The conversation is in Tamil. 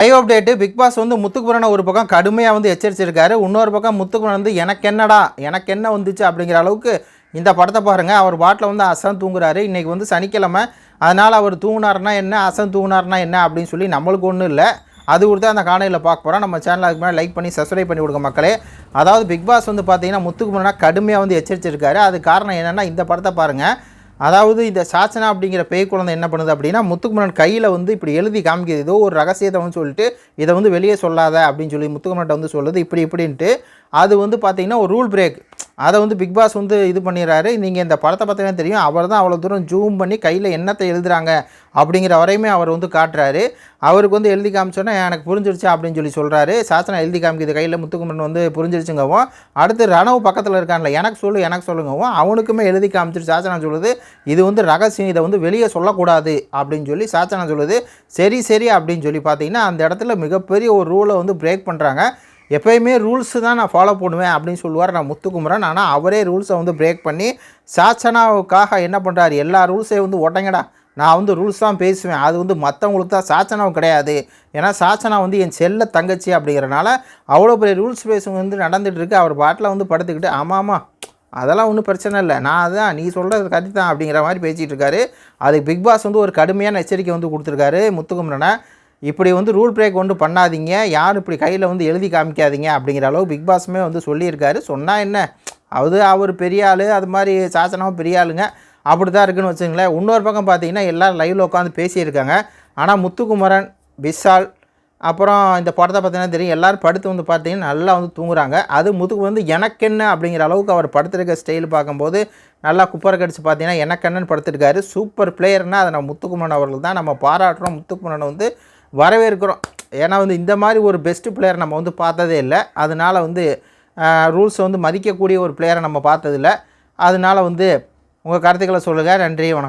லைவ் அப்டேட்டு பிக் பாஸ் வந்து முத்துக்குமரனை ஒரு பக்கம் கடுமையாக வந்து எச்சரிச்சிருக்காரு. இன்னொரு பக்கம் முத்துக்குமரன் வந்து எனக்கு என்னடா எனக்கு என்ன வந்துச்சு? அப்படிங்கிற அளவுக்கு இந்த படத்தை பாருங்கள் அவர் பாட்டில் வந்து அசன் தூங்குறாரு. இன்றைக்கி வந்து சனிக்கிழமை. அதனால் அவர் தூங்கினார்னா என்ன? அசன் தூங்கினார்னா என்ன? அப்படின்னு சொல்லி நம்மளுக்கு ஒன்றும் இல்லை. அது கொடுத்து அந்த காணையில் பார்க்க போகிறோம் நம்ம சேனல் அதுக்கு மேலே லைக் பண்ணி சப்ஸ்கிரைப் பண்ணி கொடுங்க மக்களே. அதாவது பிக் பாஸ் வந்து பார்த்தீங்கன்னா முத்துக்குமரனா கடுமையாக வந்து எச்சரிச்சிருக்காரு. அது காரணம் என்னென்னா இந்த படத்தை பாருங்கள் அதாவது இந்த சாச்சனா அப்படிங்கிற பேய் குழந்தை என்ன பண்ணுது அப்படின்னா முத்துக்குமரன் கையில் வந்து இப்படி எழுதி காமிக்கிறது ஏதோ ஒரு ரகசியத்தை சொல்லிட்டு இதை வந்து வெளியே சொல்லாத அப்படின்னு சொல்லி முத்துக்குமரன்ட்ட வந்து சொல்லுது. இப்படி இப்படின்ட்டு. அது வந்து பார்த்தீங்கன்னா ஒரு ரூல் பிரேக் அதை வந்து பிக் பாஸ் வந்து இது பண்ணிடுறாரு. நீங்கள் இந்த படத்தை பார்த்தவே தெரியும் அவர் தான் அவ்வளோ தூரம் ஜூம் பண்ணி கையில் என்னத்தை எழுதுறாங்க அப்படிங்கிற வரையுமே அவர் வந்து காட்டுறாரு. அவருக்கு வந்து எழுதி காமிச்சோன்னே எனக்கு புரிஞ்சிருச்சு அப்படின்னு சொல்லி சொல்கிறாரு சாசனா எழுதி காமிக்குது கையில் முத்துக்குமரன் வந்து புரிஞ்சிருச்சுங்கவும் அடுத்து ரணவு பக்கத்தில் இருக்கான்ல எனக்கு சொல்லு எனக்கு சொல்லுங்கவும் அவனுக்குமே எழுதி காமிச்சிட்டு சாசனா சொல்லுது இது வந்து ரகசியம் இதை வந்து வெளியே சொல்லக்கூடாது அப்படின்னு சொல்லி சாச்சனா சொல்லுது. சரி சரி அப்படின்னு சொல்லி பார்த்தீங்கன்னா அந்த இடத்துல மிகப்பெரிய ஒரு ரூலை வந்து பிரேக் பண்ணுறாங்க எப்பயுமே ரூல்ஸு தான் நான் ஃபாலோ பண்ணுவேன் அப்படின்னு சொல்லுவார் நான் முத்துக்குமரன். ஆனால் அவரே ரூல்ஸை வந்து பிரேக் பண்ணி சாச்சனாவுக்காக என்ன பண்ணுறாரு எல்லா ரூல்ஸையும் வந்து ஒட்டங்கடா. நான் வந்து ரூல்ஸ் தான் பேசுவேன். அது வந்து மற்றவங்களுக்கு தான் சாச்சனாவும் கிடையாது. ஏன்னா சாச்சனா வந்து என் செல்ல தங்கச்சி அப்படிங்கிறனால அவ்வளோ பெரிய ரூல்ஸ் பேசுங்க வந்து நடந்துகிட்ருக்கு அவர் பாட்டில் வந்து படுத்துக்கிட்டு ஆமாம் ஆமாம் அதெல்லாம் ஒன்றும் பிரச்சனை இல்லை. நான் அதான் நீ சொல்கிறது கத்தி தான் அப்படிங்கிற மாதிரி பேசிகிட்டு இருக்காரு. அதுக்கு பிக் பாஸ் வந்து ஒரு கடுமையான எச்சரிக்கை வந்து கொடுத்துருக்காரு முத்துக்குமரனை. இப்படி வந்து ரூல் பிரேக் ஒன்று பண்ணாதீங்க. யாரும் இப்படி கையில் வந்து எழுதி காமிக்காதீங்க அப்படிங்கிற அளவு பிக் பாஸுமே வந்து சொல்லியிருக்காரு. சொன்னால் என்ன? அது அவர் பெரிய ஆள் அது மாதிரி சாசனமும் பெரிய ஆளுங்க. அப்படி தான் இருக்குன்னு வச்சுங்களேன் இன்னொரு பக்கம் பார்த்தீங்கன்னா எல்லோரும் லைவில் உட்காந்து பேசியிருக்காங்க. ஆனால் முத்துக்குமரன் விஷால் அப்புறம் இந்த படத்தை பார்த்தீங்கன்னா தெரியும். எல்லோரும் படுத்து வந்து பார்த்தீங்கன்னா நல்லா வந்து தூங்குறாங்க. அது முதுகு வந்து எனக்கென்ன அப்படிங்கிற அளவுக்கு அவர் படுத்துருக்க ஸ்டைல் பார்க்கும்போது நல்லா குப்பரை கடிச்சு பார்த்தீங்கன்னா எனக்கென்னன்னு படுத்திருக்காரு. சூப்பர் பிளேயர்னால் அதை நம்ம முத்துக்குமரன் அவர்கள் தான். நம்ம பாராட்டுறோம். முத்துக்குமரனை வந்து வரவேற்கிறோம். ஏன்னா வந்து இந்த மாதிரி ஒரு பெஸ்ட்டு பிளேயர் நம்ம வந்து பார்த்ததே இல்லை. அதனால் வந்து ரூல்ஸை வந்து மதிக்கக்கூடிய ஒரு பிளேயரை நம்ம பார்த்ததில்ல. அதனால் வந்து உங்கள் கருத்துக்களை சொல்லுங்கள் நன்றி வணக்கம்.